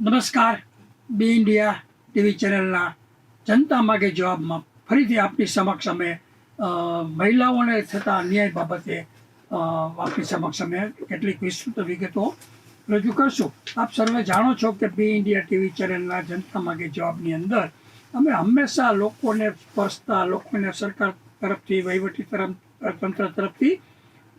નમસ્કાર. બી India TV ચેનલના જનતા માગે જવાબમાં ફરીથી આપની સમક્ષ અમે મહિલાઓને થતા અન્યાય બાબતે આપની સમક્ષ અમે કેટલીક વિસ્તૃત વિગતો રજૂ કરશું. આપ સર્વે જાણો છો કે બી ઇન્ડિયા ટીવી ચેનલના જનતા માગે જવાબની અંદર અમે હંમેશા લોકોને સ્પર્શતા લોકોને સરકાર તરફથી, વહીવટી તંત્ર તરફથી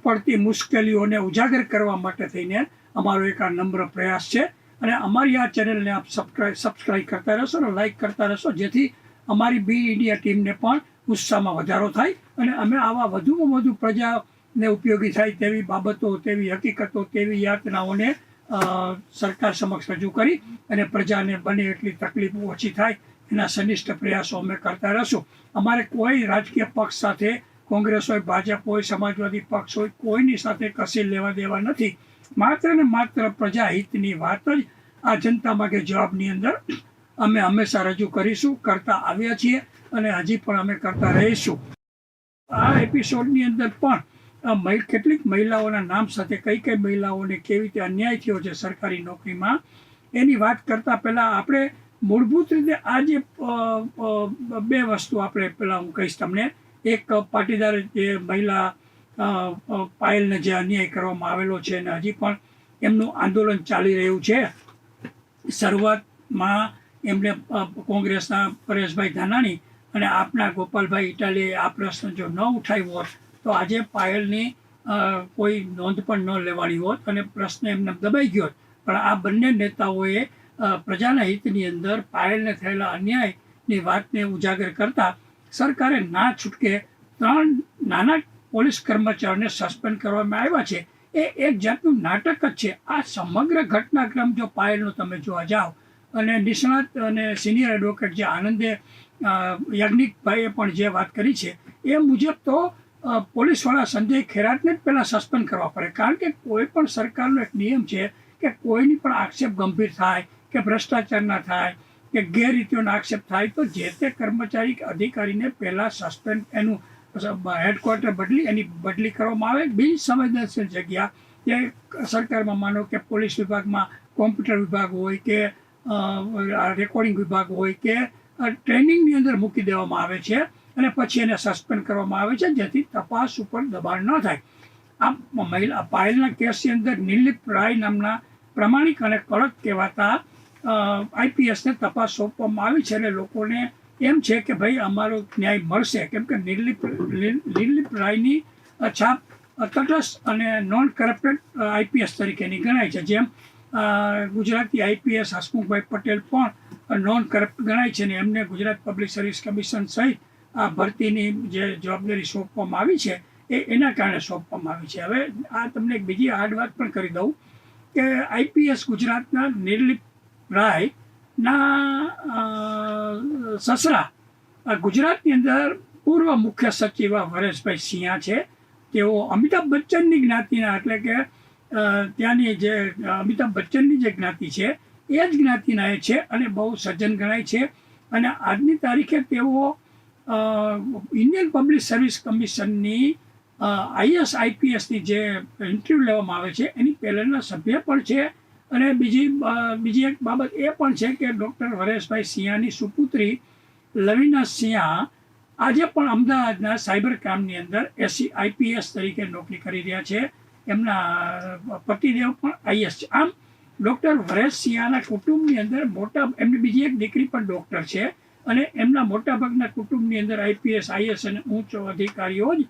પડતી મુશ્કેલીઓને ઉજાગર કરવા માટે થઈને અમારો એક આ નમ્ર પ્રયાસ છે. અને અમારી આ ચેનલને આપ સબસ્ક્રાઈબ સબસ્ક્રાઈબ કરતા રહેશો અને લાઈક કરતા રહેશો, જેથી અમારી બી ઇન્ડિયા ટીમને પણ ઉત્સાહમાં વધારો થાય અને અમે આવા વધુમાં વધુ પ્રજાને ઉપયોગી થાય તેવી બાબતો, તેવી હકીકતો, તેવી યાતનાઓને સરકાર સમક્ષ રજૂ કરી અને પ્રજાને બને એટલી તકલીફ ઓછી થાય એના સનિષ્ઠ પ્રયાસો અમે કરતા રહીશું. અમારે કોઈ રાજકીય પક્ષ સાથે, કોંગ્રેસ હોય, ભાજપ હોય, સમાજવાદી પક્ષ હોય, કોઈની સાથે કશી લેવા દેવા નથી. માત્ર ને માત્ર પ્રજાહિતની વાત જ આ જનતા માગે જવાબની અંદર અમે હંમેશા રજૂ કરીશું, કરતા આવ્યા છીએ અને હજી પણ અમે કરતા રહીશું. આ એપિસોડની અંદર પણ કેટલીક મહિલાઓના નામ સાથે કઈ કઈ મહિલાઓને કેવી રીતે અન્યાય થયો છે સરકારી નોકરીમાં, એની વાત કરતા પહેલાં આપણે મૂળભૂત રીતે આ જે બે વસ્તુ આપણે પહેલા હું કહીશ તમને. એક પાટીદાર જે મહિલા પાયલને જે અન્યાય કરવામાં આવેલો છે અને હજી પણ એમનું આંદોલન ચાલી રહ્યું છે શરૂઆતમાં એમને કોંગ્રેસના પરેશભાઈ ધાનાણી અને આપના ગોપાલભાઈ ઇટાલીએ આ પ્રશ્ન જો ન ઉઠાવ્યો હોત, તો આજે પાયલની કોઈ નોંધ પણ ન લેવાની હોત અને પ્રશ્ન એમને દબાઈ ગયો. પણ આ બંને નેતાઓએ પ્રજાના હિતની અંદર પાયલને થયેલા અન્યાયની વાતને ઉજાગર કરતા સરકારે ના છૂટકે ત્રણ નાના પોલીસ કર્મચારીને સસ્પેન્ડ કરવામાં આવ્યા છે. એ એક જાતનું નાટક જ છે. આ સમગ્ર ઘટનાક્રમ જો પાયલનો તમે જોવા જાઓ અને નિષ્ણાત અને સિનિયર એડવોકેટ જે આનંદે યજ્ઞિકભાઈએ પણ જે વાત કરી છે, એ મુજબ તો પોલીસવાળા સંજય ખેરાતને જ પહેલાં સસ્પેન્ડ કરવા પડે. કારણ કે કોઈ પણ સરકારનો એક નિયમ છે કે કોઈની પણ આક્ષેપ ગંભીર થાય, કે ભ્રષ્ટાચાર ના થાય, કે ગેરરીતિઓનો આક્ષેપ થાય, તો જે તે કર્મચારી અધિકારીને પહેલાં સસ્પેન્ડ એનું હેડક્વાર્ટર બદલી, એની બદલી કરવામાં આવે. બિન સંવેદનશીલ જગ્યા કે સરકારમાં માનો કે પોલીસ વિભાગમાં કોમ્પ્યુટર વિભાગ હોય કે રેકોર્ડિંગ વિભાગ હોય કે ટ્રેનિંગની અંદર મૂકી દેવામાં આવે છે અને પછી એને સસ્પેન્ડ કરવામાં આવે છે જેથી તપાસ ઉપર દબાણ ન થાય. આ મહિલા પાયલના કેસની અંદર નિર્લિપ રાય નામના પ્રમાણિક અને કડક કહેવાતા આઈપીએસને તપાસ સોંપવામાં આવી છે અને લોકોને એમ છે કે ભાઈ અમારો ન્યાય મળશે. કેમ કે નિર્લિપ નિર્લિપ રાયની છાપ તટસ્થ અને નોન કરપ્ટેડ આઈપીએસ તરીકેની ગણાય છે. જેમ ગુજરાતી આઈપીએસ હસમુખભાઈ પટેલ પણ નોન કરપ્ટ ગણાય છે ને એમને ગુજરાત પબ્લિક સર્વિસ કમિશન સહિત આ ભરતીની જે જવાબદારી સોંપવામાં આવી છે, એ એના કારણે સોંપવામાં આવી છે. હવે આ તમને એક બીજી હાર્ડ વાત પણ કરી દઉં કે આઈપીએસ ગુજરાતના નિર્લિપ રાય ના સસરા. ગુજરાતની અંદર પૂર્વ મુખ્ય સચિવ વરેશભાઈ સિંહા છે. તેઓ અમિતાભ બચ્ચનની જ્ઞાતિના એટલે કે ત્યાંની જે, અમિતાભ બચ્ચનની જે જ્ઞાતિ છે, એ જ જ્ઞાતિના એ છે અને બહુ સજ્જન ગણાય છે. અને આજની તારીખે તેઓ ઇન્ડિયન પબ્લિક સર્વિસ કમિશનની આઈએસ આઈપીએસની જે ઇન્ટરવ્યૂ લેવામાં આવે છે, એની પહેલાંના સભ્ય પણ છે. અને બીજી બીજી એક બાબત એ પણ છે કે ડૉક્ટર હરેશભાઈ સિંહાની સુપુત્રી લવિના સિંહા આજે પણ અમદાવાદના સાયબર ક્રાઇમની અંદર એસી આઈપીએસ તરીકે નોકરી કરી રહ્યા છે. એમના પતિદેવ પણ આઈએસ છે. આમ ડૉક્ટર વરેશ સિંહાના કુટુંબની અંદર મોટા એમની બીજી એક દીકરી પણ ડૉક્ટર છે અને એમના મોટાભાગના કુટુંબની અંદર આઈપીએસ આઈએસ અને ઉચ્ચ અધિકારીઓ જ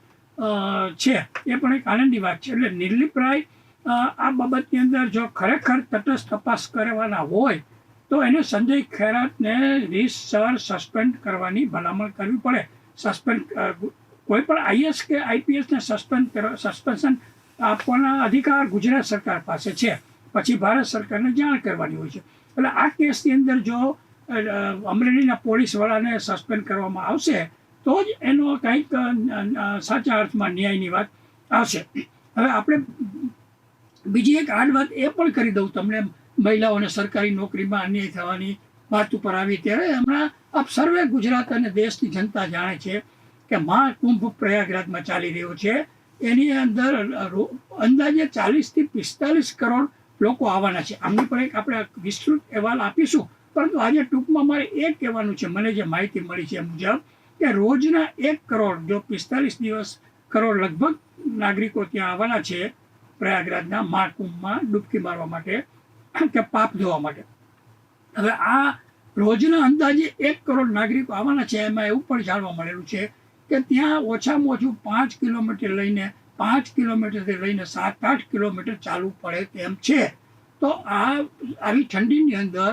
છે. એ પણ એક આનંદની વાત છે. એટલે નિર્લિપ રાય અ, આ બાબતની અંદર જો ખરેખર તટસ્થ તપાસ કરવાના હોય, તો એને સંજય ખેરાતને રીતસર સસ્પેન્ડ કરવાની ભલામણ કરવી પડે. સસ્પેન્ડ કોઈ પણ આઈએસ કે આઈપીએસને સસ્પેન્ડ સસ્પેન્શન આપવાના અધિકાર ગુજરાત સરકાર પાસે છે. પછી ભારત સરકારને જાણ કરવાની હોય છે. એટલે આ કેસની અંદર જો અમરેલીના પોલીસવાળાને સસ્પેન્ડ કરવામાં આવશે, તો જ એનો કંઈક સાચા અર્થમાં ન્યાયની વાત આવશે. હવે આપણે બીજી એક આડ વાત એ પણ કરી દઉં તમને, મહિલાઓને સરકારી નોકરીમાં અન્યાય થવાની વાત ઉપર આવી, ત્યારે હમણાં આપ સર્વે ગુજરાત અને દેશની જનતા જાણે છે કે મહાકુંભ પ્રયાગરાજમાં ચાલી રહ્યો છે. એની અંદર અંદાજે ચાલીસથી પિસ્તાલીસ કરોડ લોકો આવવાના છે. આમની પણ એક આપણે વિસ્તૃત અહેવાલ આપીશું, પરંતુ આજે ટૂંકમાં મારે એ કહેવાનું છે, મને જે માહિતી મળી છે એ મુજબ કે રોજના એક કરોડ, જો પિસ્તાલીસ દિવસ કરોડ લગભગ નાગરિકો ત્યાં આવવાના છે પ્રયાગરાજના મહાકુંભમાં ડૂબકી મારવા માટે કે પાપ ધોવા માટે. હવે આ રોજના અંદાજે એક કરોડ નાગરિકો આવવાના છે, એમાં એવું પણ જાણવા મળેલું છે કે ત્યાં ઓછામાં ઓછું પાંચ કિલોમીટર લઈને, પાંચ કિલોમીટરથી લઈને સાત આઠ કિલોમીટર ચાલવું પડે તેમ છે. તો આ, આવી ઠંડીની અંદર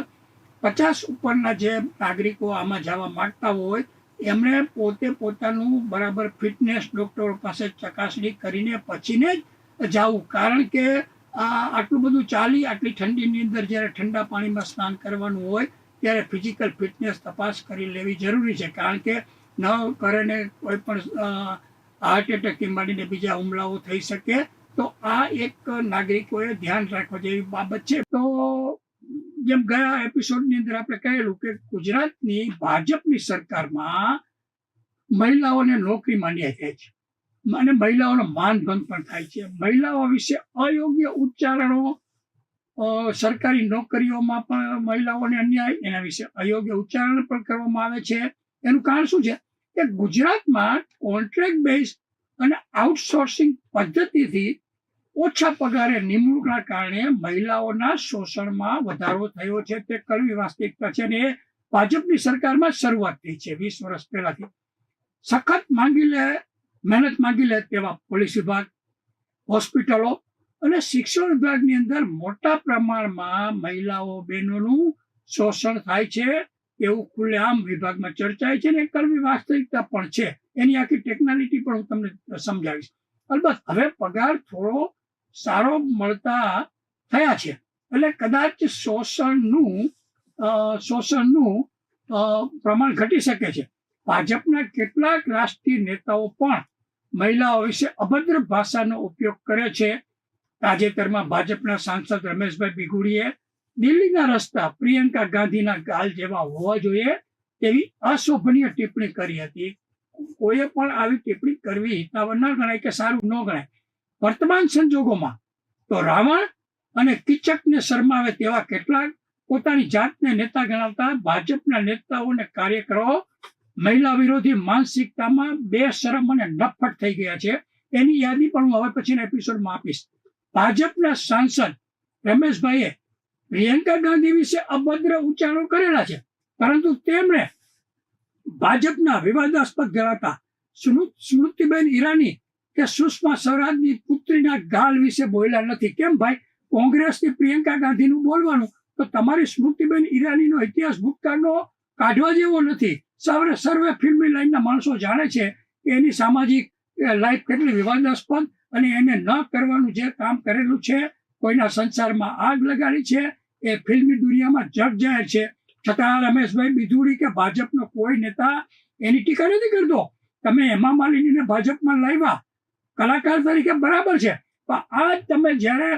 પચાસ ઉપરના જે નાગરિકો આમાં જવા માગતા હોય, એમણે પોતે પોતાનું બરાબર ફિટનેસ ડૉક્ટરો પાસે ચકાસણી કરીને પછીને જ જવું કારણ કે આ આટલું બધું ચાલી, આટલી ઠંડીની અંદર જ્યારે ઠંડા પાણીમાં સ્નાન કરવાનું હોય, ત્યારે ફિઝિકલ ફિટનેસ તપાસ કરી લેવી જરૂરી છે. કારણ કે ન કરીને કોઈ પણ હાર્ટ એટેકથી માંડીને બીજા હુમલાઓ થઈ શકે, તો આ એક નાગરિકોએ ધ્યાન રાખવા જેવી બાબત છે. તો જેમ ગયા એપિસોડની અંદર આપણે કહેલું કે ગુજરાતની ભાજપની સરકારમાં મહિલાઓને નોકરીમાં ન્યાય થાય છે અને મહિલાઓનો માનભંગ પણ થાય છે. મહિલાઓ વિશે અયોગ્ય ઉચ્ચારણો સરકારી નોકરીઓમાં પણ મહિલાઓને અન્યાય, એના વિશે અયોગ્ય ઉચ્ચારણ પણ કરવામાં આવે છે. એનું કારણ શું છે? કે ગુજરાતમાં કોન્ટ્રાક્ટ બેઝ અને આઉટસોર્સિંગ પદ્ધતિથી ઓછા પગારે નિમણૂકના કારણે મહિલાઓના શોષણમાં વધારો થયો છે. તે કરવી વાસ્તવિકતા છે અને એ ભાજપની સરકારમાં શરૂઆત થઈ છે વીસ વર્ષ પહેલાથી. સખત માંગી લે મહેનત માંગી લે તેવા પોલીસ વિભાગ, હોસ્પિટલો અને શિક્ષણ વિભાગની અંદર મોટા પ્રમાણમાં મહિલાઓ બહેનોનું શોષણ થાય છે એવું ખુલ્લેઆમ વિભાગમાં ચર્ચાય છે અને કડવી વાસ્તવિકતા પણ છે. એની આખી ટેકનોલોજી પણ હું તમને સમજાવીશ. અલબત્ત હવે પગાર થોડો સારો મળતા થયા છે. એટલે કદાચ શોષણનું શોષણનું પ્રમાણ ઘટી શકે છે. ભાજપના કેટલાક રાષ્ટ્રીય નેતાઓ પણ મહિલાઓ વિશે અભદ્ર ભાષાનો ઉપયોગ કરે છે. તાજેતરમાં ભાજપના સાંસદ રમેશભાઈ બિગુડીએ દિલ્હીના રસ્તા પ્રિયંકા ગાંધીના ગાલ જેવા હોવા જોઈએ તેવી અશોભનીય ટિપ્પણી કરી હતી. કોઈએ પણ આવી ટિપ્પણી કરવી હિતાવર ન ગણાય કે સારું ન ગણાય. વર્તમાન સંજોગોમાં તો રાવણ અને કિચકને શરમાવે તેવા કેટલાક પોતાની જાતને નેતા ગણાવતા ભાજપના નેતાઓ અને કાર્યકરો મહિલા વિરોધી માનસિકતામાં બે શરમ અને નફટ થઈ ગયા છે. એની યાદી પણ હું હવે પછીના એપિસોડમાં આપીશ. ભાજપના સાંસદ રમેશભાઈએ પ્રિયંકા ગાંધી વિશે અભદ્ર ઉચ્ચારણો કરેલા છે. પરંતુ તેમણે ભાજપના વિવાદાસ્પદ ગણાતા સ્મૃતિબેન ઈરાની કે સુષ્મા સ્વરાજની પુત્રીના ગાલ વિશે બોલ્યા નથી. કેમ ભાઈ? કોંગ્રેસની પ્રિયંકા ગાંધીનું બોલવાનું? તો તમારી સ્મૃતિબેન ઈરાનીનો ઇતિહાસ ભૂતકાળનો કાઢવા જેવો નથી. સર્વે સર્વે ફિલ્મી લાઈનના માણસો જાણે છે એની સામાજિક લાઈફ કેટલી વિવાદાસ્પદ અને એને ન કરવાનું જે કામ કરેલું છે, કોઈના સંસારમાં આગ લગાડી છે, એ ફિલ્મી દુનિયામાં જગ જાહેર છે. છતાં રમેશભાઈ બીજુડી કે ભાજપનો કોઈ નેતા એની ટીકા નથી કરતો? તમે હેમા માલિનીને ભાજપમાં લાવ્યા? કલાકાર તરીકે બરાબર છે. પણ આજ તમે જ્યારે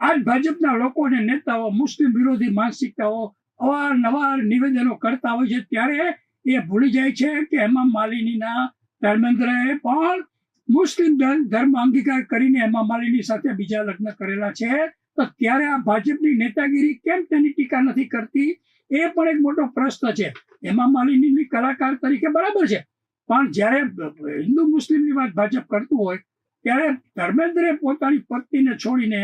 આજ ભાજપના લોકોને નેતાઓ, મુસ્લિમ વિરોધી માનસિકતાઓ અવારનવાર નિવેદનો કરતા હોય છે ત્યારે એ ભૂલી જાય છે કે હેમા માલિનીના ધર્મેન્દ્રએ પણ મુસ્લિમ ધર્મ ધર્મ અંગીકાર કરીને હેમા માલિની સાથે બીજા લગ્ન કરેલા છે. તો ત્યારે આ ભાજપની નેતાગીરી કેમ તેની ટીકા નથી કરતી? એ પણ એક મોટો પ્રશ્ન છે. હેમા માલિનીની કલાકાર તરીકે બરાબર છે. પણ જ્યારે હિન્દુ મુસ્લિમની વાત ભાજપ કરતું હોય, ત્યારે ધર્મેન્દ્રે પોતાની પત્નીને છોડીને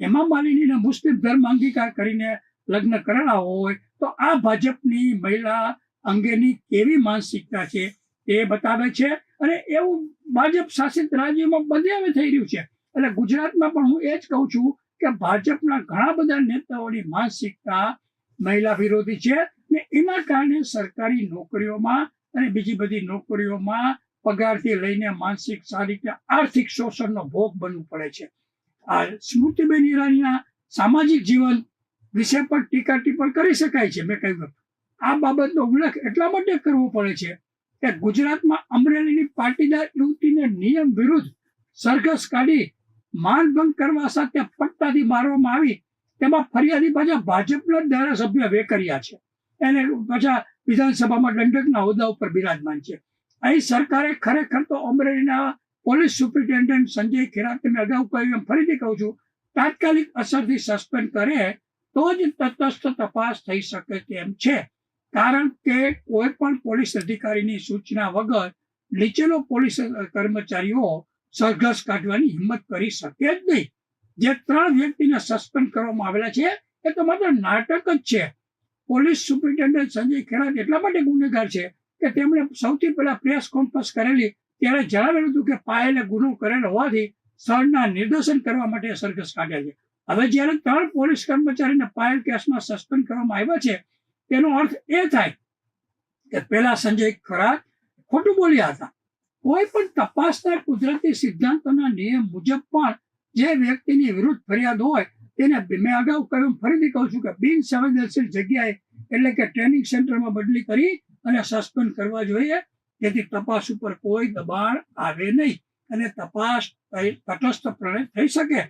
હેમા માલિનીને મુસ્લિમ ધર્મ અંગીકાર કરીને લગ્ન કરેલા હોય તો આ ભાજપની મહિલા અંગેની કેવી માનસિકતા છે તે બતાવે છે અને એવું ભાજપ શાસિત રાજ્યોમાં બધે થઈ રહ્યું છે. એટલે ગુજરાતમાં પણ હું એ જ કહું છું કે ભાજપના ઘણા બધા નેતાઓની માનસિકતા મહિલા વિરોધી છે ને એના કારણે સરકારી નોકરીઓમાં અને બીજી બધી નોકરીઓમાં પગારથી લઈને માનસિક સારી રીતે આર્થિક શોષણનો ભોગ બનવું પડે છે. આ સ્મૃતિબેન ઈરાનીના સામાજિક જીવન વિશે પણ ટીકા ટિપ્પણ કરી શકાય છે. મેં કહ્યું. આ બાબતનો ઉલ્લેખ એટલા માટે કરવો પડે છે કે ગુજરાતમાં અમરેલીની પાટીદાર યુવતીને નિયમ વિરુદ્ધ સરઘસ કાઢી માનભંગ કરવા સાથે પટ્ટાથી મારવામાં આવી. તેમાં ફરિયાદી પાછા ભાજપના ધારાસભ્ય વેકર્યા છે. એને પાછા વિધાનસભામાં દંડકના હોદ્દા ઉપર બિરાજમાન છે. અહીં સરકારે ખરેખર તો અમરેલીના પોલીસ સુપ્રિન્ટેન્ડન્ટ સંજય ખેરાતને અગાઉ કહ્યું એમ ફરીથી કહું છું, તાત્કાલિક અસરથી સસ્પેન્ડ કરે તો જ તટસ્થ તપાસ થઈ શકે તેમ છે. કારણ કે કોઈ પણ પોલીસ અધિકારીની સૂચના વગર નીચેનો પોલીસ કર્મચારીઓ સરઘસ કાઢવાની હિંમત કરી શકે જ નહીં. જે ત્રણ વ્યક્તિને સસ્પેન્ડ કરવામાં આવેલા છે, એ તો માત્ર નાટક જ છે. પોલીસ સુપ્રિન્ટેન્ડન્ટ સંજય ખેરાત એટલા માટે ગુનેગાર છે કે તેમણે સૌથી પહેલા પ્રેસ કોન્ફરન્સ કરેલી, ત્યારે જણાવેલું હતું કે પાયલે ગુનો કરેલો હોવાથી સ્થળના નિર્દેશન કરવા માટે સરઘસ કાઢ્યા છે. હવે જ્યારે ત્રણ પોલીસ કર્મચારીને પાયલ કેસમાં સસ્પેન્ડ કરવામાં આવ્યા છે, તેનો અર્થ એ થાય કે પેલા સંજય ખરાત ખોટું બોલ્યા હતા. કોઈ પણ તપાસના કુદરતી સિદ્ધાંતોના નિયમ મુજબ પણ જે વ્યક્તિની વિરુદ્ધ ફરિયાદ હોય, તેને મેં અગાઉ કહ્યું ફરીથી કહું છું કે બિન સંવેદનશીલ જગ્યાએ એટલે કે ટ્રેનિંગ સેન્ટરમાં બદલી કરી અને સસ્પેન્ડ કરવા જોઈએ, જેથી તપાસ ઉપર કોઈ દબાણ આવે નહીં અને તપાસ તટસ્થપણે થઈ શકે.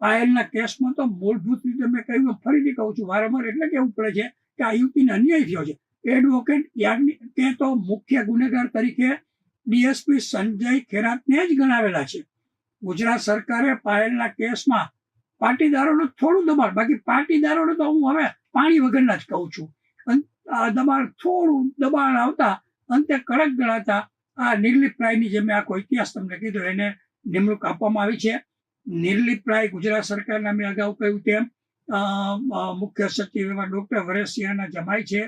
પાયલના કેસમાં તો મૂળભૂત રીતે મેં કહ્યું ફરીથી કહું છું, વારંવાર એટલે કેવું પડે છે કે આ યુવતીને અન્યાય થયો છે. એડવોકેટ યાજ્ઞિક કે તો મુખ્ય ગુનેગાર તરીકે ડીએસપી સંજય ખેરાતને જ ગણાવેલા છે. ગુજરાત સરકારે પાયલના કેસમાં પાટીદારોનું થોડું દબાણ, બાકી પાટીદારોને તો હું હવે પાણી વગરના જ કહું છું. આ દબાણ થોડું દબાણ આવતા અંતે કડક ગણાતા આ નિર્લિપ્રાયની જે મેં આખો ઇતિહાસ તમને કીધો, એને નિમણૂક આપવામાં આવી છે. નિર્લિપ્રાય ગુજરાત સરકારના મેં અગાઉ કહ્યું તેમ મુખ્ય સચિવ એવા ડૉક્ટર વરેશ જમાઈ છે.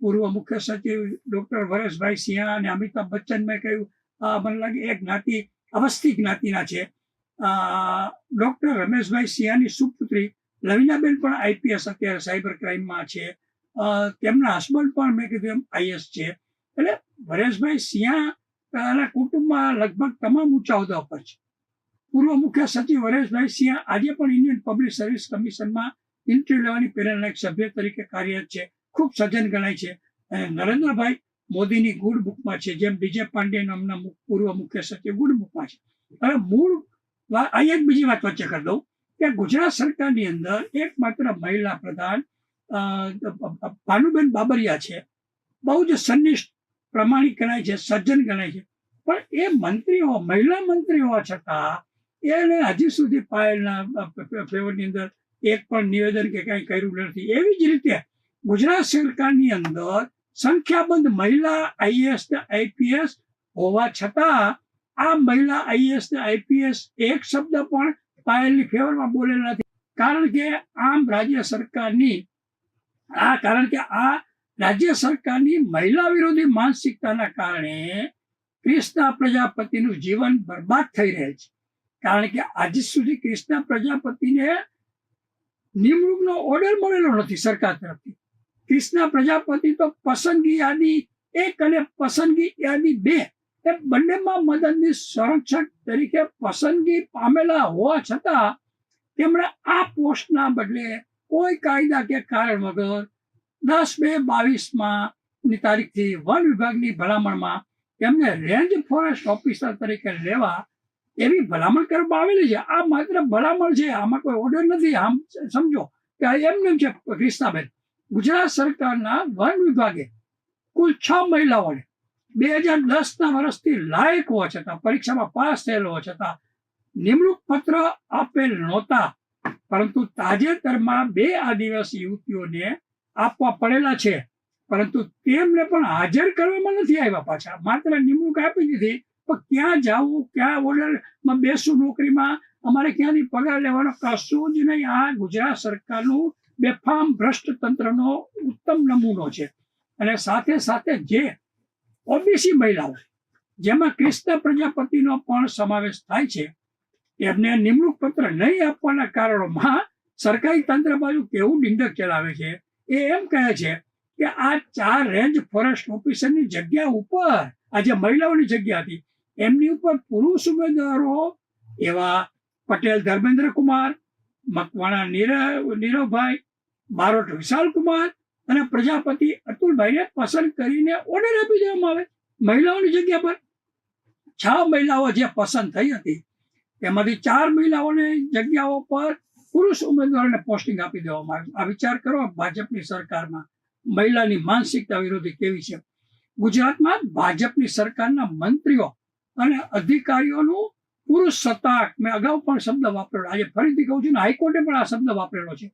પૂર્વ મુખ્ય સચિવ ડૉક્ટર વરેશભાઈ સિંહા અને અમિતાભ બચ્ચન મેં કહ્યું મને લાગે એ જ્ઞાતિ અવસ્થી જ્ઞાતિના છે. ડૉક્ટર રમેશભાઈ સિંહાની સુપુત્રી લવિનાબેન પણ આઈપીએસ અત્યારે સાયબર ક્રાઇમમાં છે. તેમના હસબન્ડ પણ મેં કીધું એમ આઈએસ છે. એટલે વરેશભાઈ સિંહા કુટુંબમાં લગભગ તમામ ઊંચા હોદ્દા પર છે. પૂર્વ મુખ્ય સચિવ હરેશભાઈ સિંહ આજે પણ ઇન્ડિયન પબ્લિક સર્વિસ કમિશનમાં ઇન્ટરવ્યુ લેવાની પેનલના એક સભ્ય તરીકે કાર્યરત છે. ખૂબ સજ્જન ગણાય છે. નરેન્દ્રભાઈ મોદીની ગુડ બુકમાં છે, જેમ વિજય પાંડે નામના પૂર્વ મુખ્ય સચિવ ગુડ બુકમાં છે. હવે મૂળ અહીં એક બીજી વાત વચ્ચે કરી દઉં કે ગુજરાત સરકારની અંદર એકમાત્ર મહિલા પ્રધાન ભાનુબેન બાબરિયા છે. બહુ જ સન્નિષ્ઠ પ્રમાણિક ગણાય છે, સજ્જન ગણાય છે. પણ એ મંત્રીઓ, મહિલા મંત્રી હોવા છતાં એને હજી સુધી પાયલના ફેવરની અંદર એક પણ નિવેદન કે કંઈ કર્યું નથી. એવી જ રીતે ગુજરાત સરકારની અંદર સંખ્યાબંધ મહિલા આઈએસ ને આઈપીએસ હોવા છતાં આ મહિલા આઈએસ ને આઈપીએસ એક શબ્દ પણ પાયલની ફેવરમાં બોલેલા નથી. કારણ કે આમ રાજ્ય સરકારની, આ કારણ કે આ રાજ્ય સરકારની મહિલા વિરોધી માનસિકતાના કારણે ક્રિષ્ના પ્રજાપતિનું જીવન બરબાદ થઈ રહે છે. કારણ કે આજ સુધી કૃષ્ણ પ્રજાપતિને નિમણૂકનો ઓર્ડર મળેલો નથી સરકાર તરફથી. કૃષ્ણ પ્રજાપતિ તો પસંદગી યાદી એક અને પસંદગી યાદી બે એ બંનેમાં મદદની સંરક્ષક તરીકે પસંદગી પામેલા હોવા છતાં તેમણે આ પોસ્ટના બદલે કોઈ કાયદા કે કારણ વગર દસ બે બાવીસમાં ની તારીખથી વન વિભાગની ભલામણમાં તેમને રેન્જ ફોરેસ્ટ ઓફિસર તરીકે લેવા એવી ભલામણ કરવામાં આવેલી છે. આ માત્ર ભલામણ છે. આમાં કોઈ ઓર્ડર નથી. આમ સમજો કે એમને છે ક્રિષ્નાબેન ગુજરાત સરકારના વન વિભાગે કુલ છ મહિલાઓને બે હજાર દસના વર્ષથી લાયક હોવા છતાં, પરીક્ષામાં પાસ થયેલ હોવા છતાં નિમણૂક પત્ર આપેલ નહોતા. પરંતુ તાજેતરમાં બે આદિવાસી યુવતીઓને આપવા પડેલા છે. પરંતુ તેમને પણ હાજર કરવામાં નથી આવ્યા પાછા. માત્ર નિમણૂક આપી દીધી પણ ક્યાં જવું, ક્યાં ઓર્ડરમાં બેસું નોકરીમાં, અમારે ક્યાંથી પગાર લેવાનો? કશું જ નહીં. આ ગુજરાત સરકારનું બેફામ ભ્રષ્ટ તંત્રનો ઉત્તમ નમૂનો છે. અને સાથે સાથે જે ઓબીસી મહિલાઓ જેમાં કૃષ્ણ પ્રજાપતિનો પણ સમાવેશ થાય છે, એમને નિમણૂક પત્ર નહીં આપવાના કારણોમાં સરકારી તંત્ર બાજુ કેવું નિંદક ચલાવે છે? એ એમ કહે છે કે આ ચાર રેન્જ ફોરેસ્ટ ઓફિસરની જગ્યા ઉપર, આ જે મહિલાઓની જગ્યા હતી એમની ઉપર પુરુષ ઉમેદવારો એવા પટેલ ધર્મેન્દ્ર કુમાર મકવાણા નીરવભાઈ, બારોટ વિશાલ કુમાર અને પ્રજાપતિ અતુલભાઈને પસંદ કરીને ઓર્ડર આપી દેવામાં આવે. મહિલાઓની જગ્યા પર છ મહિલાઓ જે પસંદ થઈ હતી, તેમાંથી ચાર મહિલાઓને જગ્યાઓ પર પુરુષ ઉમેદવારોને પોસ્ટિંગ આપી દેવામાં આવ્યું આ વિચાર કરો, ભાજપની સરકારમાં મહિલાની માનસિકતા વિરોધી કેવી છે? ગુજરાતમાં ભાજપની સરકારના મંત્રીઓ અને અધિકારીઓનું પુરુષ સત્તાક મેં અગાઉ પણ શબ્દ વાપરેલો આજે ફરીથી કહું છું ને, હાઈકોર્ટે પણ આ શબ્દ વાપરેલો છે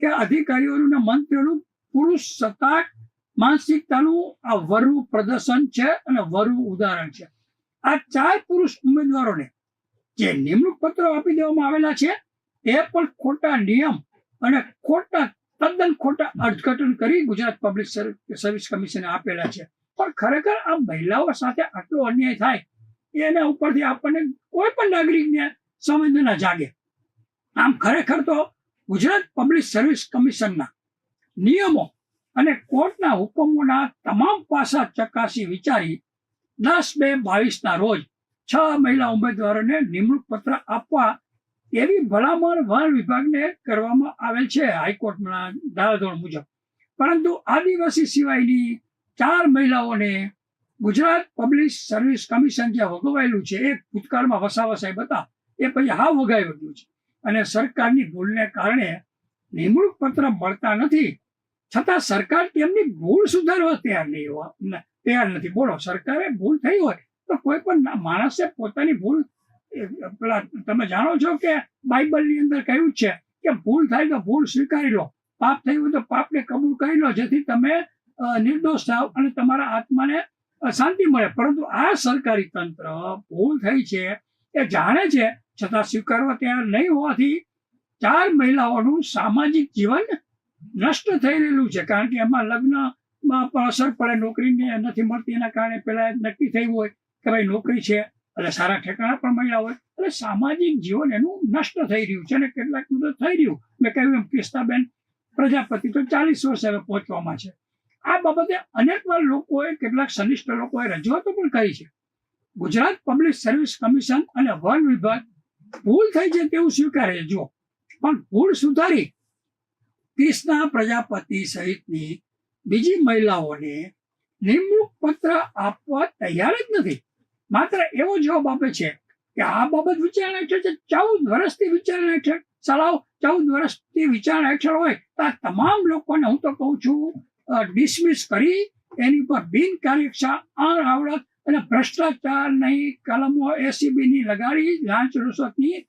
કે અધિકારીઓનું ને મંત્રીઓનું પુરુષ સત્તાક માનસિકતાનું આ વરુ પ્રદર્શન છે અને વરુ ઉદાહરણ છે. આ ચાર પુરુષ ઉમેદવારોને જે નિમણૂક પત્રો આપી દેવામાં આવેલા છે, એ પણ ખોટા નિયમ અને ખોટા તદ્દન ખોટા અર્થઘટન કરી ગુજરાત પબ્લિક સર્વિસ કમિશને આપેલા છે. પણ ખરેખર આ મહિલાઓ સાથે આટલો અન્યાય થાય એના ઉપરથી આપણને કોઈ પણ નાગરિકને સંવેદના જાગે. આમ ખરેખર તો ગુજરાત પબ્લિક સર્વિસ કમિશનના નિયમો અને કોર્ટના હુકમોના તમામ પાસા ચકાસી વિચારી દસ બે બાવીસના રોજ છ મહિલા ઉમેદવારોને નિમણૂક પત્ર આપવા એવી ભલામણ વન વિભાગને કરવામાં આવેલ છે હાઈકોર્ટના ધારાધોરણ મુજબ. પરંતુ આદિવાસી સિવાયની ચાર મહિલાઓને ગુજરાત પબ્લિક સર્વિસ કમિશન જે વગવાયેલું છે, એ ભૂતકાળમાં વસાવા સાહેબ હતા, એ પછી હા વગાઈ ગયું છે. અને સરકારની ભૂલને કારણે નિમણૂક પત્ર મળતા નથી. છતાં સરકાર તેમની ભૂલ સુધારવા તૈયાર નહીં તૈયાર નથી. બોલો, સરકારે ભૂલ થઈ હોય તો કોઈ પણ માણસે પોતાની ભૂલ પેલા તમે જાણો છો કે બાઇબલની અંદર કહ્યું છે કે ભૂલ થાય તો ભૂલ સ્વીકારી લો, પાપ થયું તો પાપને કબૂલ કરી લો, જેથી તમે નિર્દોષ થાવ અને તમારા આત્માને શાંતિ મળે. પરંતુ આ સરકારી તંત્ર ભૂલ થઈ છે એ જાણે છે, છતાં સ્વીકારવા તૈયાર નહીં હોવાથી ચાર મહિલાઓનું સામાજિક જીવન નષ્ટ થઈ રહેલું છે. કારણ કે એમાં લગ્નમાં પણ અસર પડે, નોકરીને નથી મળતી, એના કારણે પેલા નક્કી થયું હોય કે ભાઈ નોકરી છે એટલે સારા ઠેકાણા પણ મળ્યા હોય. એટલે સામાજિક જીવન એનું નષ્ટ થઈ રહ્યું છે અને કેટલાક મુદ્દો થઈ રહ્યું. મેં કહ્યું એમ કિસ્તાબેન પ્રજાપતિ તો ચાલીસ વર્ષ હવે પહોંચવામાં છે. આ બાબતે અનેક વાર લોકોએ, કેટલાક સનિષ્ઠ લોકોએ રજૂઆતો પણ કરી છે. ગુજરાત પબ્લિક સર્વિસ કમિશન અને વન વિભાગ ભૂલ થઈ છે તેવું સ્વીકારે જો પણ ભૂલ સુધારી ક્રિષ્ના પ્રજાપતિ સહિતની બીજી મહિલાઓને નિમણૂક પત્ર આપવા તૈયાર જ નથી. માત્ર એવો જવાબ આપે છે કે આ બાબત વિચારણા હેઠળ છે. ચૌદ વર્ષથી વિચારણા હેઠળ ચલાવ ચૌદ વર્ષથી વિચારણા હેઠળ હોય તો તમામ લોકોને હું તો કહું છું ડિસમિસ કરી એની પર બિનકાર્યક્ષા અણઆવડત અને ભ્રષ્ટાચારની કલમો એસીબીની લગાડી, લાંચ રૂશ્વતની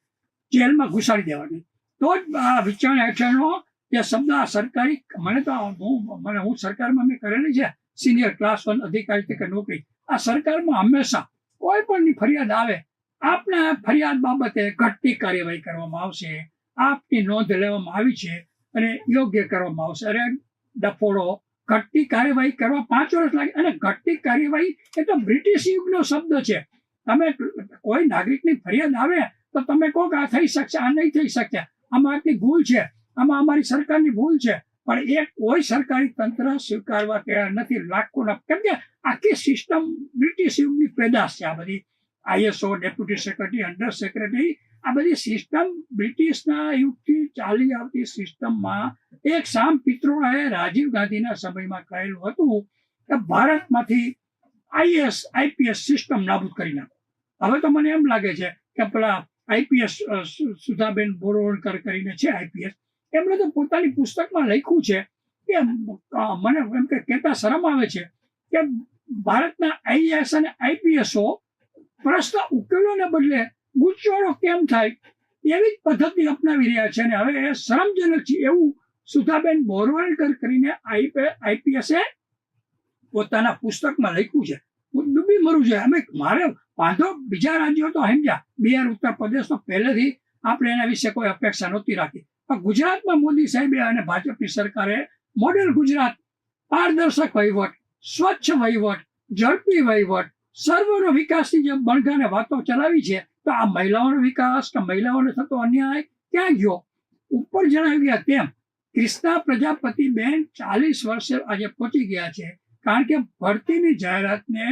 જેલમાં ઘુસાડી દેવાની. તો જ આ વિચારણા હેઠળનો જે શબ્દ આ સરકારી, મને તો હું, મને હું સરકારમાં મેં કરેલી છે સિનિયર ક્લાસ વન અધિકારી તરીકે નોકરી. આ સરકારમાં હંમેશા કોઈ પણની ફરિયાદ આવે, આપના ફરિયાદ બાબતે ઘટતી કાર્યવાહી કરવામાં આવશે, આપની નોંધ લેવામાં આવી છે અને યોગ્ય કરવામાં આવશે. અરે, ડફોડો ઘટતી કાર્યવાહી કરવા પાંચ વર્ષ લાગે. અને ઘટતી કાર્યવાહી એ તો બ્રિટિશ યુગનો શબ્દ છે. તમે કોઈ નાગરિકની ફરિયાદ આવે તો તમે કહો કે આ થઈ શકશે, આ નહીં થઈ શકશે. આમાં આટલી ભૂલ છે. આમાં અમારી સરકારની ભૂલ છે. પણ એ કોઈ સરકારી તંત્ર સ્વીકારવા તૈયાર નથી. લાખોના કેમ કે આખી સિસ્ટમ બ્રિટિશ યુગની પેદાશ છે આ બધી. આઈએસઓ ડેપ્યુટી સેક્રેટરી અંડર સેક્રેટરી આ બધી સિસ્ટમ બ્રિટિશના યુગથી ચાલી આવતી સિસ્ટમમાં એક સામ પિત્રોડાએ રાજીવ ગાંધીના સમયમાં કહેલું હતું કે ભારતમાંથી આઈએસ, આઈપીએસ સિસ્ટમ નાબૂદ કરી નાખો. હવે તો મને એમ લાગે છે કે પેલા આઈપીએસ સુધાબેન બોરવણકર કરીને છે આઈપીએસ. એમણે તો પોતાની પુસ્તકમાં લખ્યું છે કે મને એમ કે કહેતા શરમ આવે છે કે ભારતના આઈએસ અને આઈપીએસઓ પ્રશ્ન ઉકેલોને બદલે ગૂંચવાડો કેમ થાય? એવી જ પદ્ધતિ અપનાવી રહ્યા છે અને હવે એ શરમજનક છે એવું સુધાબેન બોરવણકર કરીને આઈપીએસે પોતાના પુસ્તકમાં લખ્યું છે. હું ડૂબી મરું છે. અમે મારે વાંધો બીજા રાજ્યો તો સમજ્યા. બિહાર, ઉત્તર પ્રદેશ તો પહેલેથી આપણે એના વિશે કોઈ અપેક્ષા નહોતી રાખી. પણ ગુજરાતમાં મોદી સાહેબે અને ભાજપની સરકારે મોડેલ ગુજરાત પારદર્શક વહીવટ, સ્વચ્છ વહીવટ, ઝડપી વહીવટ, સર્વનો વિકાસની જે બણગાને વાતો ચલાવી છે. તો આ મહિલાઓનો વિકાસ કે મહિલાઓને થતો અન્યાય ક્યાં ગયો? ઉપર જણાવી ગયા તેમ, ક્રિષ્ના પ્રજાપતિ બેન ચાલીસ વર્ષે આજે પહોંચી ગયા છે. કારણ કે ભરતીની જાહેરાતને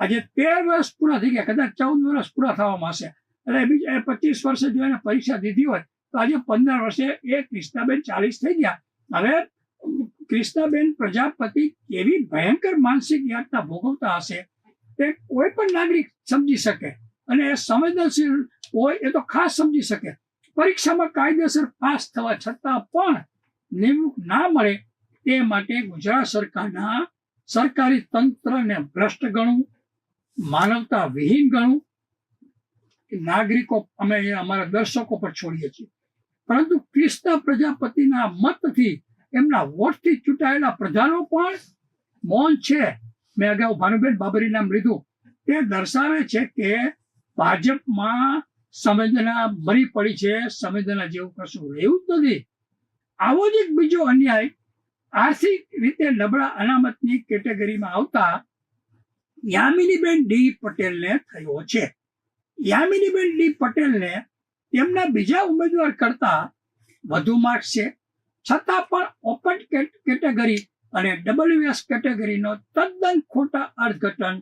આજે તેર વર્ષ પૂરા થઈ ગયા, કદાચ ચૌદ વર્ષ પૂરા થવામાં હશે એટલે બીજા પચીસ વર્ષે જો એને પરીક્ષા દીધી હોય, તો આજે પંદર વર્ષે એ કૃષ્ણાબેન ચાલીસ થઈ ગયા. હવે કૃષ્ણાબેન પ્રજાપતિ કેવી ભયંકર માનસિક યાતના ભોગવતા હશે, તે કોઈ પણ નાગરિક સમજી શકે. અને એ સંવેદનશીલ હોય એ તો ખાસ સમજી શકે. પરીક્ષામાં કાયદેસર પાસ થવા છતાં પણ ના મળે તે માટે ગુજરાત સરકારના સરકારી તંત્રને ભ્રષ્ટ ગણવું માનવતા વિહીન ગણવું નાગરિકો અમે અમારા દર્શકો પર છોડીએ છીએ. પરંતુ કૃષ્ણ પ્રજાપતિના મતથી એમના વોટથી ચૂંટાયેલા પ્રધાનો પણ મૌન છે. મેં અગાઉ ભાનુબેન બાબરી નામ લીધું. તે દર્શાવે છે કે ભાજપમાં સંવેદના મરી પડી છે, સંવેદના જેવું કશું રહ્યું જ નથી. આવો જ એક બીજો અન્યાય આર્થિક રીતે નબળા અનામતની કેટેગરીમાં આવતા યામિનીબેન ડી પટેલને થયો છે. યામિનીબેન ડી પટેલને તેમના બીજા ઉમેદવાર કરતા વધુ માર્ક્સ છે. છતાં પણ ઓપન કેટેગરી અને ડબલ્યુએસ કેટેગરીનો તદ્દન ખોટા અર્થઘટન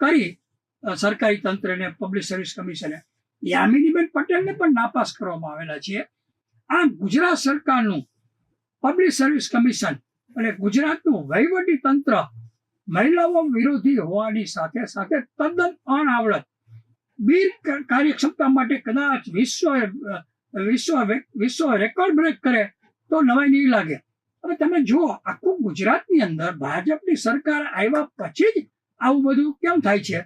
કરી સરકારી તંત્રને પબ્લિક સર્વિસ કમિશને યામિનીબેન પટેલને પણ નાપાસ કરવામાં આવેલા છે. આ ગુજરાત સરકારનું પબ્લિક સર્વિસ કમિશન અને ગુજરાતનું વહીવટી તંત્ર મહિલાઓ વિરોધી હોવાની સાથે સાથે તદ્દન અનાવડત બિન કાર્યક્ષમતા માટે કદાચ વિશ્વ વિશ્વ વિશ્વ રેકોર્ડ બ્રેક કરે તો નવાઈ નહીં લાગે. હવે તમે જુઓ, આખું ગુજરાતની અંદર ભાજપની સરકાર આવ્યા પછી જ આવું બધું કેમ થાય છે?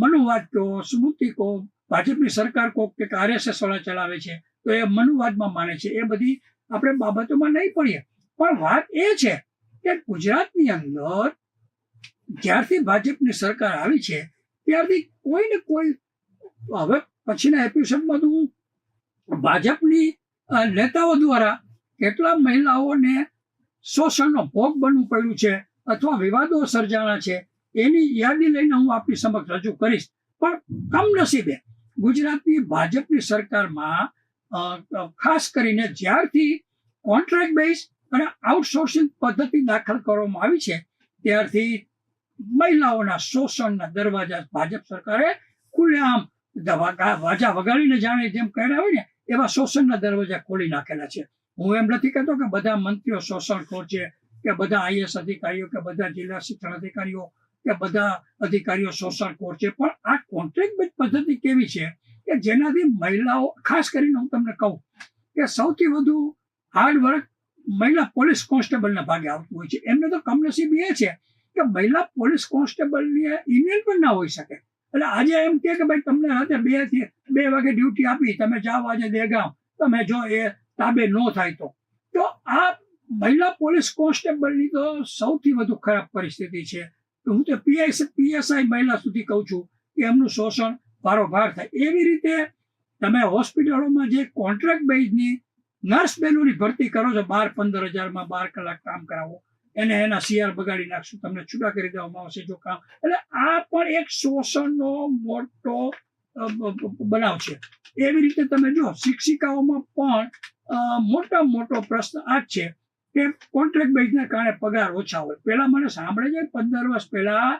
મનુવાદ કહો સ્મૃતિ કહો ભાજપની સરકાર કહો કે આરએસએસ વાળા ચલાવે છે, તો એ મનુવાદમાં માને છે. એ બધી આપણે બાબતોમાં નહીં પડીએ. પણ વાત એ છે કે ગુજરાતની અંદર જ્યારથી ભાજપની સરકાર આવી છે, ત્યારથી કોઈ ને કોઈ, હવે પછીના એપિસોડમાં તો હું ભાજપની નેતાઓ દ્વારા કેટલા મહિલાઓને શોષણનો ભોગ બનવું પડ્યું છે અથવા વિવાદો સર્જાણા છે એની યાદી લઈને હું આપની સમક્ષ રજૂ કરીશ. પણ કમનસીબે ગુજરાતની ભાજપની સરકારમાં ખાસ કરીને જ્યારથી કોન્ટ્રાક્ટ બેઝ અને આઉટસોર્સિંગ પદ્ધતિ દાખલ કરવામાં આવી છે, ત્યારથી મહિલાઓના શોષણના દરવાજા ભાજપ સરકારે ખુલ્લેઆમ વાજા વગાડીને જાણે જેમ કર્યા હોય ને, એવા શોષણના દરવાજા ખોલી નાખેલા છે. હું એમ નથી કહેતો કે બધા મંત્રીઓ શોષણખોર છે, કે બધા આઈએસ અધિકારીઓ, કે બધા જિલ્લા શિક્ષણ અધિકારીઓ કે બધા અધિકારીઓ શોષણખોર છે. પણ આ કોન્ટ્રાક્ટ પદ્ધતિ કેવી છે કે જેનાથી મહિલાઓ, ખાસ કરીને હું તમને કહું કે સૌથી વધુ હાર્ડ વર્ક મહિલા પોલીસ કોન્સ્ટેબલના ભાગે આવતું હોય છે. એમને તો કમનસીબ એ છે કે મહિલા પોલીસ કોન્સ્ટેબલની ઈમેલ પણ ના હોઈ શકે. એટલે આજે એમ કે ભાઈ તમને રાતે બેથી બે વાગે ડ્યુટી આપી, તમે જાઓ આજે દેગામ, તમે જો એ તાબે ન થાય તો. તો આ મહિલા પોલીસ કોન્સ્ટેબલની તો સૌથી વધુ ખરાબ પરિસ્થિતિ છે. તો હું તો પીએસ પીએસઆઈ મહિલા સુધી કહું છું કે એમનું શોષણ ભારોભાર થાય. એવી રીતે તમે હોસ્પિટલોમાં જે કોન્ટ્રાક્ટ બેઝની નર્સ બહેનોની ભરતી કરો છો, બાર પંદર હજારમાં બાર કલાક કામ કરાવો, એને એના સીઆર બગાડી નાખશું, તમને છૂટા કરી દેવામાં આવશે જો કામ. એટલે આ પણ એક શોષણનો મોટો બનાવ છે. એવી રીતે તમે જો શિક્ષિકાઓમાં પણ મોટા મોટો પ્રશ્ન આ જ છે. કે કોન્ટ્રાક્ટ બેઝના કારણે પગાર ઓછા હોય. પહેલા મને સાંભળે છે, પંદર વર્ષ પહેલા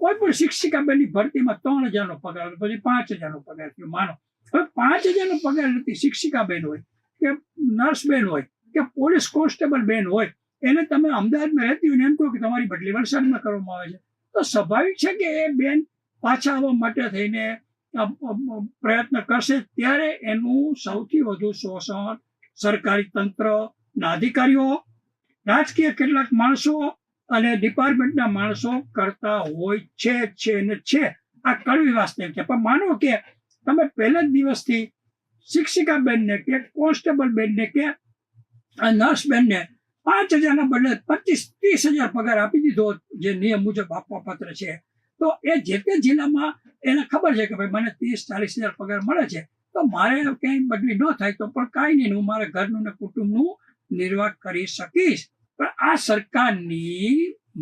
કોઈ પણ શિક્ષિકા બેનની ભરતીમાં ત્રણ હજારનો પગાર પછી પાંચ હજારનો પગાર થયો, માનો. હવે પાંચ હજારનો પગાર નથી, શિક્ષિકા બેન હોય, કે નર્સ બેન હોય, કે પોલીસ કોન્સ્ટેબલ બેન હોય, એને તમે અમદાવાદમાં રહેતી હોય ને એમ કહો કે તમારી બદલી વલસાડમાં કરવામાં આવે છે. તો સ્વાભાવિક છે કે એ બેન પાછા આવવા માટે થઈને પ્રયત્ન કરશે, ત્યારે એનું સૌથી વધુ શોષણ સરકારી તંત્રના અધિકારીઓ, રાજકીય કેટલાક માણસો અને ડિપાર્ટમેન્ટના માણસો કરતા હોય છે છે ને છે. આ કડવી વાસ્તવિક છે પણ માનો કે તમે પહેલા જ દિવસથી શિક્ષિકા બેનને કે કોન્સ્ટેબલ બેનને કે નર્સ બેનને પાંચ હજારના બદલે પચીસ, ત્રીસ હજાર પગાર આપી દીધો જે નિયમ મુજબ આપવા પાત્ર છે. તો એ જે તે જિલ્લામાં એને ખબર છે કે ભાઈ મને ત્રીસ, ચાલીસ હજાર પગાર મળે છે. તો મારે ક્યાંય બદલી ન થાય તો પણ કાંઈ નહીં હું મારા ઘરનું ને કુટુંબનું નિર્વાહ કરી શકીશ. પણ આ સરકારની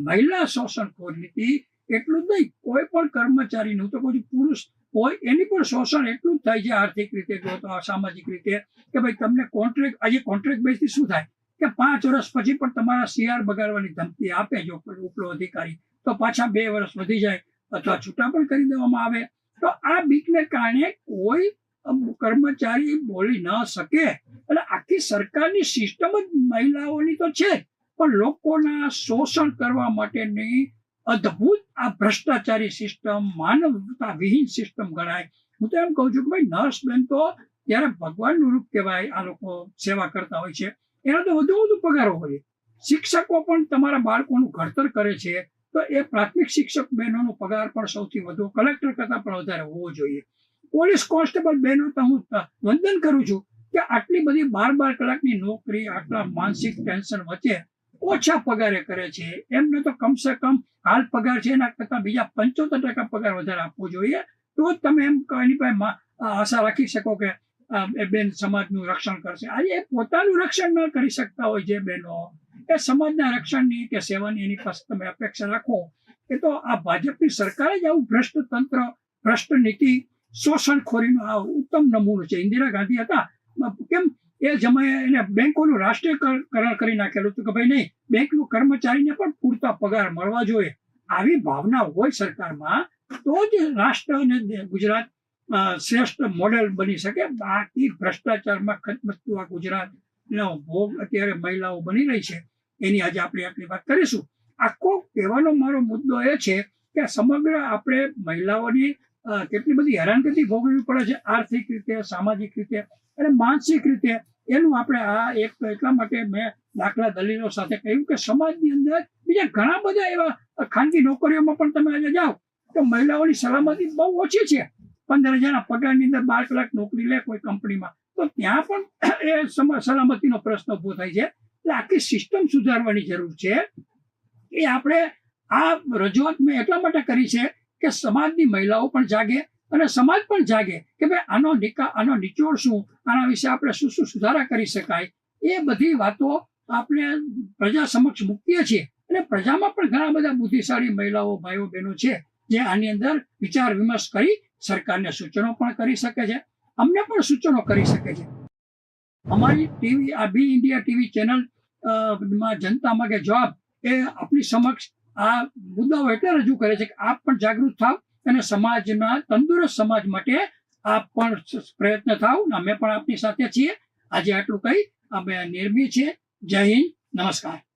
મહિલા શોષણખોર નીતિ એટલું જ નહીં, કોઈ પણ કર્મચારીનું તો કોઈ પુરુષ હોય એની પણ શોષણ એટલું જ થાય છે આર્થિક રીતે, જો સામાજિક રીતે, કે ભાઈ તમને કોન્ટ્રાક્ટ આજે કોન્ટ્રાક્ટ બેઝથી શું થાય? કે પાંચ વર્ષ પછી પણ તમારા સીઆર બગાડવાની ધમકી આપે જો ઉપલો અધિકારી, તો પાછા બે વર્ષ વધી જાય, અથવા છૂટા પણ કરી દેવામાં આવે. તો આ બીકને કારણે કોઈ કર્મચારી બોલી ન શકે. એટલે આખી સરકારની સિસ્ટમ જ મહિલાઓની તો છે. પણ લોકોના શોષણ કરવા માટેની અદ્ભુત આ ભ્રષ્ટાચારી સિસ્ટમ માનવતા વિહીન સિસ્ટમ ગણાય. હું તો એમ કહું છું કે ભાઈ નર્સ બેન તો ત્યારે ભગવાનનું રૂપ કહેવાય આ લોકો સેવા કરતા હોય છે. એના તો વધુ વધુ પગારો હોય. શિક્ષકો પણ તમારા બાળકોનું ઘડતર કરે છે. તો એ પ્રાથમિક શિક્ષક બહેનોનો પગાર પણ સૌથી વધુ કલેક્ટર કરતાં પણ વધારે હોવો જોઈએ. પોલીસ કોન્સ્ટેબલ બહેનો તો હું વંદન કરું છું કે આટલી બધી બાર બાર કલાકની નોકરી, આટલા માનસિક ટેન્શન વચ્ચે ઓછા પગારે કરે છે. એમને તો કમસે કમ હાલ પગાર છે એના કરતાં બીજા પંચોતેર ટકા પગાર વધારે આપવો જોઈએ. તો જ તમે એમ એની પાસે આશા રાખી શકો કે એ બેન સમાજનું રક્ષણ કરશે. આજે એ પોતાનું રક્ષણ ન કરી શકતા હોય જે બહેનો. એ સમાજના રક્ષણની કે સેવાની એની પાસે તમે અપેક્ષા રાખો. એ તો આ ભાજપની સરકારે જ આવું ભ્રષ્ટ તંત્ર ભ્રષ્ટ નીતિ શોષણખોરીનો આ ઉત્તમ નમૂનો છે. ઇન્દિરા ગાંધી હતા. કેમ? એ સમયે એને બેંકોનું રાષ્ટ્રીયકરણ કરી નાખેલું હતું કે ભાઈ નહીં, બેંકનું કર્મચારીને પણ પૂરતા પગાર મળવા જોઈએ. આવી ભાવના હોય સરકારમાં, તો જ રાષ્ટ્ર અને ગુજરાત શ્રેષ્ઠ મોડેલ બની શકે. બાકી ભ્રષ્ટાચારમાં ખતમતું આ ગુજરાતનો ભોગ અત્યારે મહિલાઓ બની રહી છે. એની આજે આપણે આટલી વાત કરીશું. આખો કહેવાનો મારો મુદ્દો એ છે કે સમગ્ર આપણે મહિલાઓની કેટલી બધી હેરાનગતિ ભોગવવી પડે છે આર્થિક રીતે, સામાજિક રીતે અને માનસિક રીતે. એનું આપણે આ એક એટલા માટે મેં દાખલા દલીલો સાથે કહ્યું કે સમાજની અંદર બીજા ઘણા બધા એવા ખાનગી નોકરીઓમાં પણ તમે આજે જાઓ તો મહિલાઓની સલામતી બહુ ઓછી છે. પંદર હજારના પગારની અંદર બાર કલાક નોકરી લે કોઈ કંપનીમાં. તો ત્યાં પણ એ સલામતીનો પ્રશ્ન ઊભો થાય છે. એટલે આખી સિસ્ટમ સુધારવાની જરૂર છે. એ આપણે આ રજૂઆત મેં એટલા માટે કરી છે કે સમાજની મહિલાઓ પણ જાગે અને સમાજ પણ જાગે કે ભાઈ આનો નિકા, આનો નિચોડ શું? આના વિશે આપણે શું શું સુધારા કરી શકાય? એ બધી વાતો આપણે પ્રજા સમક્ષ મૂકીએ છીએ અને પ્રજામાં પણ ઘણા બધા બુદ્ધિશાળી મહિલાઓ, ભાઈઓ, બહેનો છે જે આની અંદર વિચાર વિમર્શ કરી સરકારને સૂચનો પણ કરી શકે છે. અમને પણ સૂચનો કરી શકે છે. અમારી ટીવી, આ બી ઇન્ડિયા ટીવી ચેનલમાં જનતા માગે જવાબ એ આપણી સમક્ષ આ મુદ્દાઓ એટલે રજૂ કરે છે કે આપ પણ જાગૃત થાવ અને સમાજના તંદુરસ્ત સમાજ માટે આપ પણ પ્રયત્ન થાવ અમે પણ આપની સાથે છીએ. આજે આટલું કહી. અમે નિર્મી છીએ. જય હિન્દ. નમસ્કાર.